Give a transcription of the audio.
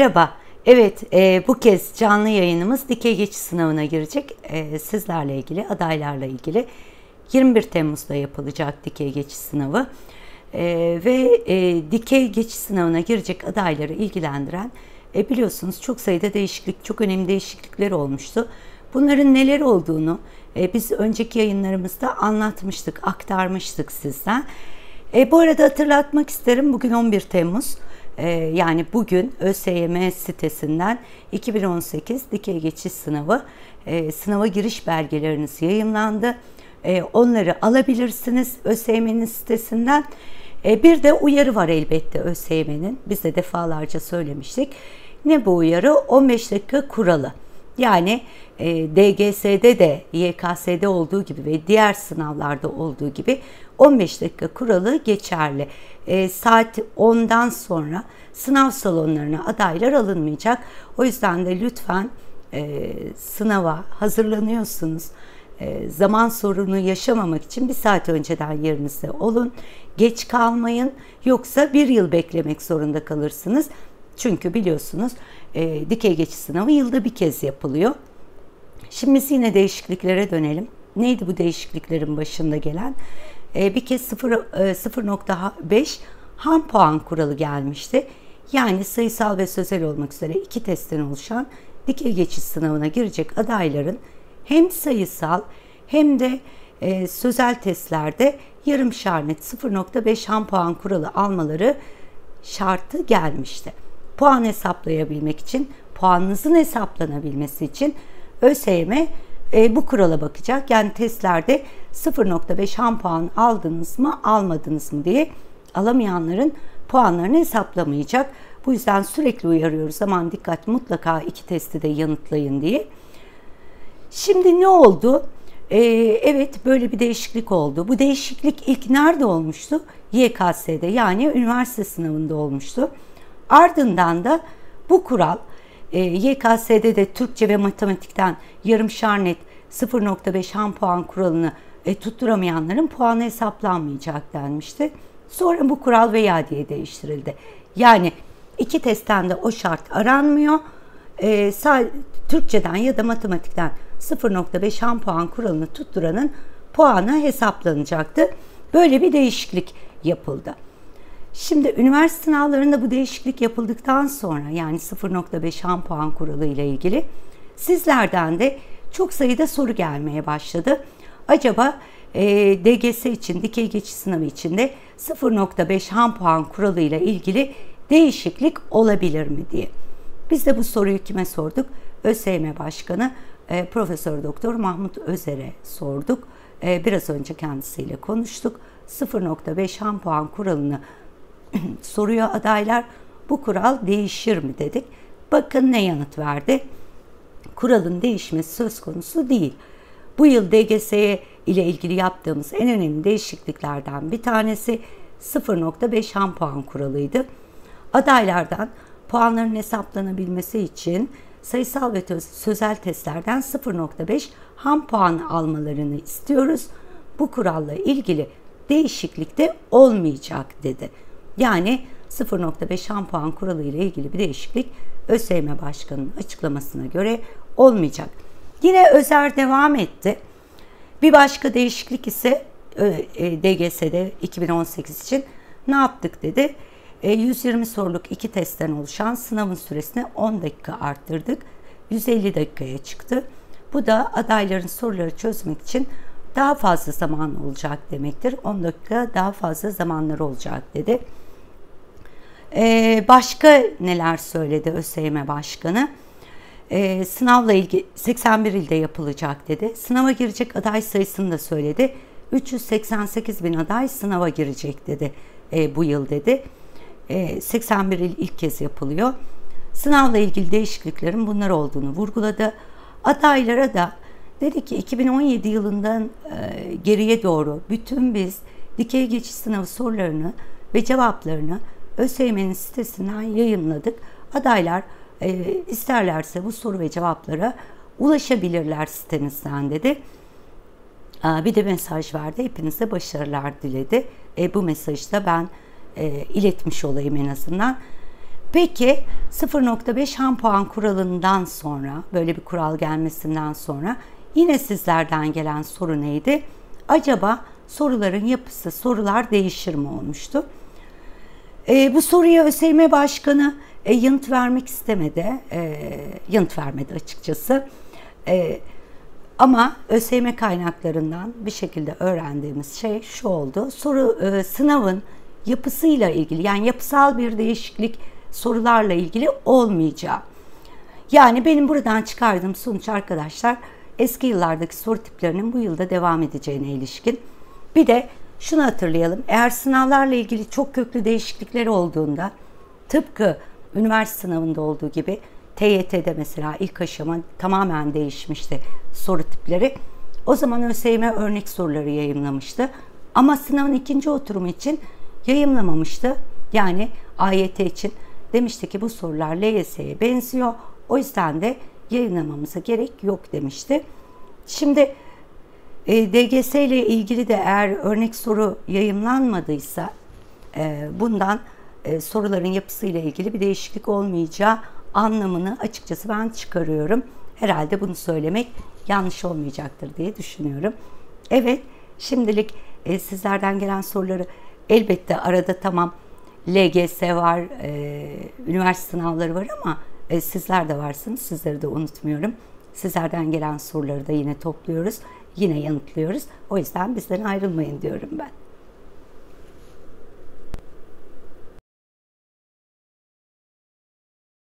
Merhaba. Evet, e, bu kez canlı yayınımız dikey geçiş sınavına girecek. E, sizlerle ilgili, adaylarla ilgili 21 Temmuz'da yapılacak dikey geçiş sınavı. E, ve e, dikey geçiş sınavına girecek adayları ilgilendiren e, biliyorsunuz çok sayıda değişiklik, çok önemli değişiklikler olmuştu. Bunların neler olduğunu e, biz önceki yayınlarımızda anlatmıştık, aktarmıştık sizden. E, bu arada hatırlatmak isterim bugün 11 Temmuz. E, yani bugün ÖSYM sitesinden 2018 dikey geçiş sınavı e, sınava giriş belgeleriniz yayınlandı. E, onları alabilirsiniz ÖSYM'nin sitesinden. E, bir de uyarı var elbette ÖSYM'nin. Biz de defalarca söylemiştik. Ne bu uyarı? 15 dakika kuralı. Yani e, DGS'de de YKS'de olduğu gibi ve diğer sınavlarda olduğu gibi 15 dakika kuralı geçerli. E, saat 10'dan sonra sınav salonlarına adaylar alınmayacak. O yüzden de lütfen e, sınava hazırlanıyorsunuz. E, zaman sorunu yaşamamak için bir saat önceden yerinizde olun. Geç kalmayın yoksa bir yıl beklemek zorunda kalırsınız. Çünkü biliyorsunuz e, dikey geçiş sınavı yılda bir kez yapılıyor. Şimdi biz yine değişikliklere dönelim. Neydi bu değişikliklerin başında gelen? E, bir kez 0.5 e, ham puan kuralı gelmişti. Yani sayısal ve sözel olmak üzere iki testten oluşan dikey geçiş sınavına girecek adayların hem sayısal hem de e, sözel testlerde yarım şarnet 0.5 ham puan kuralı almaları şartı gelmişti. Puan hesaplayabilmek için, puanınızın hesaplanabilmesi için ÖSYM e, bu kurala bakacak. Yani testlerde 0.5 ham puan aldınız mı, almadınız mı diye alamayanların puanlarını hesaplamayacak. Bu yüzden sürekli uyarıyoruz. Aman dikkat mutlaka iki testi de yanıtlayın diye. Şimdi ne oldu? Ee, evet böyle bir değişiklik oldu. Bu değişiklik ilk nerede olmuştu? YKS'de yani üniversite sınavında olmuştu. Ardından da bu kural e, YKS'de de Türkçe ve matematikten yarım şarnet 0.5 ham puan kuralını e, tutturamayanların puanı hesaplanmayacak denmişti. Sonra bu kural veya diye değiştirildi. Yani iki testten de o şart aranmıyor. E, Türkçeden ya da matematikten 0.5 ham puan kuralını tutturanın puanı hesaplanacaktı. Böyle bir değişiklik yapıldı. Şimdi üniversite sınavlarında bu değişiklik yapıldıktan sonra yani 0.5 ham puan kuralı ile ilgili sizlerden de çok sayıda soru gelmeye başladı. Acaba e, DGS için, dikey geçiş sınavı için de 0.5 ham puan kuralı ile ilgili değişiklik olabilir mi diye. Biz de bu soruyu kime sorduk? ÖSYM Başkanı e, Profesör Doktor Mahmut Özer'e sorduk. E, biraz önce kendisiyle konuştuk. 0.5 ham puan kuralını soruyor adaylar. Bu kural değişir mi dedik. Bakın ne yanıt verdi. Kuralın değişmesi söz konusu değil. Bu yıl DGS ile ilgili yaptığımız en önemli değişikliklerden bir tanesi 0.5 ham puan kuralıydı. Adaylardan puanların hesaplanabilmesi için sayısal ve sözel testlerden 0.5 ham puan almalarını istiyoruz. Bu kuralla ilgili değişiklik de olmayacak dedi. Yani 0.5 ham puan kuralı ile ilgili bir değişiklik ÖSYM Başkanı'nın açıklamasına göre olmayacak. Yine Özer devam etti. Bir başka değişiklik ise e, DGS'de 2018 için ne yaptık dedi. 120 e, soruluk iki testten oluşan sınavın süresini 10 dakika arttırdık. 150 dakikaya çıktı. Bu da adayların soruları çözmek için daha fazla zaman olacak demektir. 10 dakika daha fazla zamanları olacak dedi. Ee, başka neler söyledi ÖSYM Başkanı? Ee, sınavla ilgili 81 ilde yapılacak dedi. Sınava girecek aday sayısını da söyledi. 388 bin aday sınava girecek dedi e, bu yıl dedi. E, 81 il ilk kez yapılıyor. Sınavla ilgili değişikliklerin bunlar olduğunu vurguladı. Adaylara da dedi ki 2017 yılından e, geriye doğru bütün biz dikey geçiş sınavı sorularını ve cevaplarını ÖSYM'nin sitesinden yayınladık. Adaylar e, isterlerse bu soru ve cevaplara ulaşabilirler sitemizden dedi. Bir de mesaj verdi. Hepinize başarılar diledi. E, bu mesajı da ben e, iletmiş olayım en azından. Peki 0.5 ham puan kuralından sonra böyle bir kural gelmesinden sonra yine sizlerden gelen soru neydi? Acaba soruların yapısı sorular değişir mi olmuştu? E, bu soruya ÖSYM Başkanı e, yanıt vermek istemedi. E, yanıt vermedi açıkçası. E, ama ÖSYM kaynaklarından bir şekilde öğrendiğimiz şey şu oldu. Soru e, sınavın yapısıyla ilgili yani yapısal bir değişiklik sorularla ilgili olmayacağı. Yani benim buradan çıkardığım sonuç arkadaşlar eski yıllardaki soru tiplerinin bu yılda devam edeceğine ilişkin. Bir de şunu hatırlayalım. Eğer sınavlarla ilgili çok köklü değişiklikler olduğunda tıpkı üniversite sınavında olduğu gibi TYT'de mesela ilk aşama tamamen değişmişti soru tipleri. O zaman ÖSYM örnek soruları yayınlamıştı. Ama sınavın ikinci oturumu için yayınlamamıştı. Yani AYT için demişti ki bu sorular LYS'ye benziyor. O yüzden de yayınlamamıza gerek yok demişti. Şimdi e, DGS ile ilgili de eğer örnek soru yayınlanmadıysa e, bundan e, soruların yapısıyla ilgili bir değişiklik olmayacağı anlamını açıkçası ben çıkarıyorum. Herhalde bunu söylemek yanlış olmayacaktır diye düşünüyorum. Evet, şimdilik e, sizlerden gelen soruları elbette arada tamam LGS var, e, üniversite sınavları var ama e, sizler de varsınız. Sizleri de unutmuyorum. Sizlerden gelen soruları da yine topluyoruz. Yine yanıtlıyoruz. O yüzden bizden ayrılmayın diyorum ben.